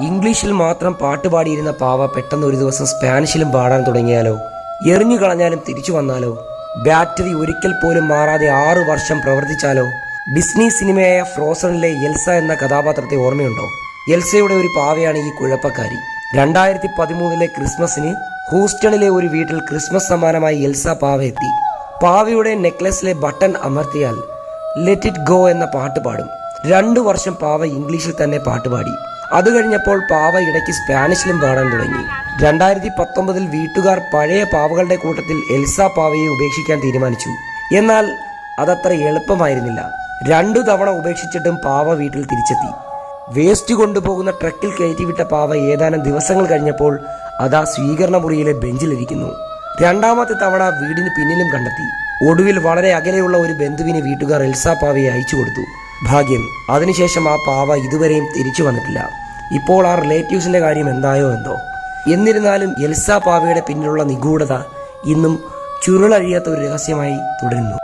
ഇംഗ്ലീഷിൽ മാത്രം പാട്ട് പാടിയിരുന്ന പാവ പെട്ടെന്ന് ഒരു ദിവസം സ്പാനിഷിലും പാടാൻ തുടങ്ങിയാലോ? എറിഞ്ഞു കളഞ്ഞാലും തിരിച്ചു വന്നാലോ? ബാറ്ററി ഒരിക്കൽ പോലും മാറാതെ ആറു വർഷം പ്രവർത്തിച്ചാലോ? ഡിസ്നി സിനിമയായ ഫ്രോസണിലെ എൽസ എന്ന കഥാപാത്രത്തെ ഓർമ്മയുണ്ടോ? എൽസയുടെ ഒരു പാവയാണ് ഈ കുഴപ്പക്കാരി. രണ്ടായിരത്തി പതിമൂന്നിലെ ക്രിസ്മസിന് ഹൂസ്റ്റണിലെ ഒരു വീട്ടിൽ ക്രിസ്മസ് സമ്മാനമായി എൽസ പാവ എത്തി. പാവയുടെ നെക്ലസിലെ ബട്ടൺ അമർത്തിയാൽ ലെറ്റ് ഇറ്റ് ഗോ എന്ന പാട്ട് പാടും. രണ്ടു വർഷം പാവ ഇംഗ്ലീഷിൽ തന്നെ പാട്ട് പാടി. അത് കഴിഞ്ഞപ്പോൾ പാവ ഇടയ്ക്ക് സ്പാനിഷിലും പാടാൻ തുടങ്ങി. രണ്ടായിരത്തി പത്തൊമ്പതിൽ വീട്ടുകാർ പഴയ പാവകളുടെ കൂട്ടത്തിൽ എൽസ പാവയെ ഉപേക്ഷിക്കാൻ തീരുമാനിച്ചു. എന്നാൽ അതത്ര എളുപ്പമായിരുന്നില്ല. രണ്ടു തവണ ഉപേക്ഷിച്ചിട്ടും പാവ വീട്ടിൽ തിരിച്ചെത്തി. വേസ്റ്റ് കൊണ്ടുപോകുന്ന ട്രക്കിൽ കയറ്റിവിട്ട പാവ ഏതാനും ദിവസങ്ങൾ കഴിഞ്ഞപ്പോൾ അതാ സ്വീകരണ മുറിയിലെ ബെഞ്ചിലിരിക്കുന്നു. രണ്ടാമത്തെ തവണ വീടിന് പിന്നിലും കണ്ടെത്തി. ഒടുവിൽ വളരെ അകലെയുള്ള ഒരു ബന്ധുവിന് വീട്ടുകാർ എൽസ പാവയെ അയച്ചു കൊടുത്തു. ഭാഗ്യം അതിനുശേഷം ആ പാവ ഇതുവരെയും തിരിച്ചു വന്നിട്ടില്ല. ഇപ്പോൾ ആ റിലേറ്റീവ്സിന്റെ കാര്യം എന്തായോ എന്തോ. എന്നിരുന്നാലും എൽസ പാവയുടെ പിന്നിലുള്ള നിഗൂഢത ഇന്നും ചുരുളഴിയാത്ത ഒരു രഹസ്യമായി തുടരുന്നു.